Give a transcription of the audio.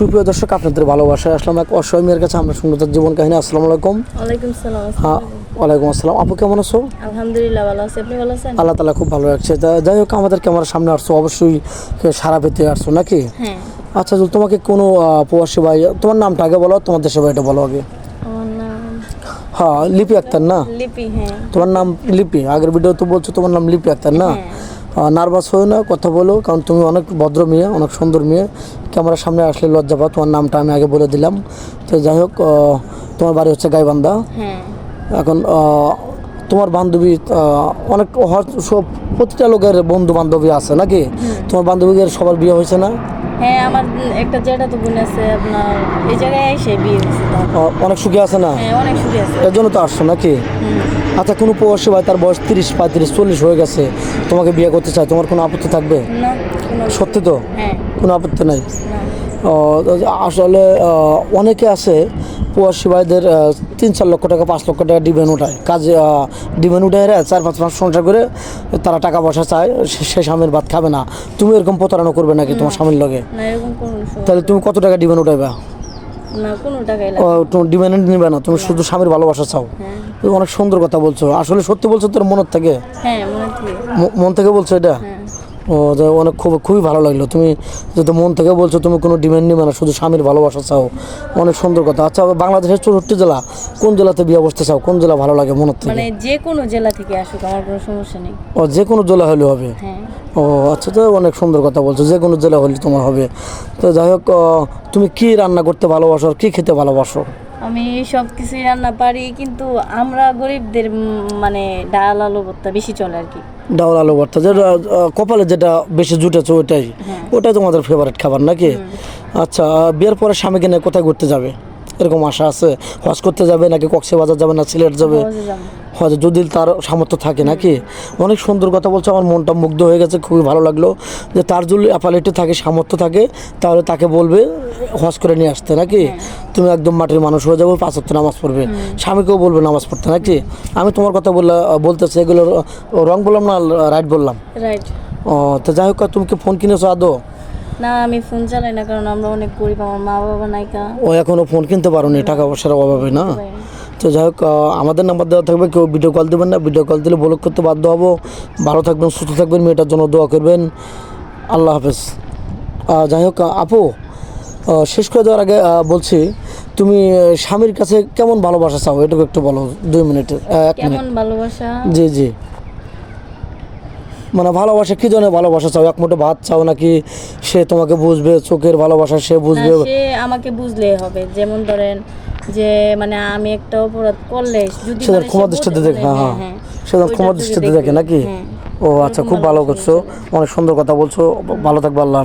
সুপ্রিয় দর্শক আপনাদের ভালোবাসায় আসলাম এক অসহায় মেয়ের কাছে। আমরা শুনব তার জীবন কাহিনী। আসসালামু আলাইকুম। ওয়ালাইকুম সালাম হ্যাঁ ওয়ালাইকুম আসসালাম। আপু কেমন আছো? আলহামদুলিল্লাহ ভালো আছি। আপনি ভালো আছেন? আল্লাহ তালা খুব ভালো রাখছে। যাই হোক আমাদের ক্যামেরার সামনে আসছো। অবশ্যই সারা পেতে আসছো নাকি? হ্যাঁ। আচ্ছা তো তোমাকে কোনো প্রবাসী ভাই তোমার নামটা আগে বলো তোমার দেশের বাড়িটা বলো আগে। হ্যাঁ লিপি আক্তার না? লিপি হ্যাঁ। তোমার নাম লিপি। আগের ভিডিও তো বলছো তোমার নাম লিপি আক্তার না? নার্ভাস হয়ে না কথা বলো কারণ তুমি অনেক ভদ্র মেয়ে অনেক সুন্দর মেয়ে। ক্যামেরার সামনে আসলে লজ্জা পাও তোমার নামটা আমি আগে বলে দিলাম। তো যাই হোক তোমার বাড়ি হচ্ছে গাইবান্ধা। হ্যাঁ। এখন তোমার বান্ধবী অনেক সব প্রতিটা লোকের বন্ধু বান্ধবী আছে নাকি? তোমার বান্ধবীদের সবার বিয়ে হয়েছে না? হ্যাঁ আমার একটা জেঠা তো বোন আছে আপনার এই জায়গায় এসে বিয়ে হয়েছে অনেক সুখী আছে না? হ্যাঁ অনেক সুখী আছে। এর জন্য তো আসছো নাকি। আচ্ছা কোনো প্রবাসী ভাই তার বয়স তিরিশ পঁয়ত্রিশ চল্লিশ হয়ে গেছে। তোমাকে বিয়ে করতে চায় তোমার কোনো আপত্তি থাকবে? সত্যি তো? হ্যাঁ। কোনো আপত্তি নাই? আসলে অনেকে আছে প্রবাসী ভাইদের আহ, তিন চার লক্ষ টাকা পাঁচ লক্ষ টাকা ডিমেন উঠায়। কাজে ডিমেন উঠায় রে চার পাঁচ মাস সংসার করে তারা টাকা পয়সা চায় সে- স্বামীর ভাত খাবে না। তুমি এরকম প্রতারণা করবে নাকি তোমার স্বামীর লগে? তাহলে তুমি কত টাকা ডিমেন উঠাইবা? না কোনো টাকাই লাগে ডিমেন্ড নিবে না তুমি শুধু স্বামীর ভালোবাসা চাও। হ্যাঁ। তুমি অনেক সুন্দর কথা বলছো। আসলে সত্যি বলছো তোর মনের থেকে? হ্যাঁ মনে থেকে। মন বলছো এটা? ও তো অনেক খুব খুবই ভালো লাগল। তুমি যেহেতু মন থেকে বলছো তুমি কোনো ডিমান্ড নিবে না শুধু স্বামীর ভালোবাসা চাও। অনেক সুন্দর কথা। আচ্ছা বাংলাদেশের চৌষট্টি জেলা কোন জেলাতে বিয়ে বসতে চাও? কোন জেলা ভালো লাগে থেকে? মানে যে কোনো জেলা থেকে আসুক আমার কোনো সমস্যা নেই। ও যে কোনো জেলা হলে হবে? হ্যাঁ। ও আচ্ছা তো অনেক সুন্দর কথা বলছো। যে কোনো জেলা হলে তোমার হবে। তো যাই হোক তুমি কি রান্না করতে ভালোবাসো আর কি খেতে ভালোবাসো? আমি সব কিছুই রান্না পারি কিন্তু আমরা গরিবদের মানে ডাল আলু ভর্তা বেশি চলে আর কি। ডাল আলু ভর্তা যেটা কপালে যেটা বেশি জুটেছে ওটাই হ্যাঁ। ওটাই তোমাদের ফেভারিট খাবার নাকি? আচ্ছা বিয়ের পরে স্বামীকে নিয়ে কোথায় ঘুরতে যাবে? এরকম আশা আছে? হজ করতে যাবে নাকি কক্সবাজার যাবে না সিলেট যাব। হয়তো যদি তার সামর্থ্য থাকে নাকি? অনেক সুন্দর কথা বলছে আমার মনটা মুগ্ধ হয়ে গেছে খুবই ভালো লাগল যে তার যদি অ্যাপালিটি থাকে সামর্থ্য থাকে তাহলে তাকে বলবে হজ করে নিয়ে আসতে নাকি? তুমি একদম মাটির মানুষ হয়ে যাব পাঁচ ওয়াক্ত নামাজ পড়বে। স্বামীকেও বলবে নামাজ পড়তে নাকি? আমি তোমার কথা বললে বলতেছি এগুলো রং বললাম না রাইট বললাম? রাইট ও তো যাই হোক তুমি কি ফোন কিনেছো আদৌ? না আমি ফোন চালাই না কারণ আমরা অনেক গরিব আমার মা বাবা নাইকা ও এখনও ফোন কিনতে পারো নি টাকা পয়সার অভাবে না? তো যাই হোক আমাদের নাম্বার দেওয়া থাকবে কেউ ভিডিও কল দেবেন না ভিডিও কল দিলে ব্লক করতে বাধ্য হব। ভালো থাকবেন সুস্থ থাকবেন মেয়েটার জন্য দোয়া করবেন। আল্লাহ হাফেজ। যাই হোক আপু শেষ করে দেওয়ার আগে বলছি তুমি স্বামীর কাছে কেমন ভালোবাসা চাও? এটুকু একটু বলো দুই মিনিটে এক মিনিট। ভালোবাসা? জি জি। মানে ভালোবাসা কি ধরনের ভালোবাসা চাও? এক মুঠো ভাত চাও নাকি সে তোমাকে বুঝবে চোখের ভালোবাসা সে বুঝবে? আমাকে বুঝলে হবে। যেমন ধরেন যে মানে আমি একটা অপরাধ করলে যদি সেটা মানে ক্ষমা দৃষ্টিতে দেখে হ্যাঁ হ্যাঁ সেটা ওইটা ক্ষমা দৃষ্টিতে দেখে, নাকি? হ্যাঁ। ও আচ্ছা খুব ভালো করছ। অনেক সুন্দর কথা বলছো। ভালো থাকবে আল্লাহ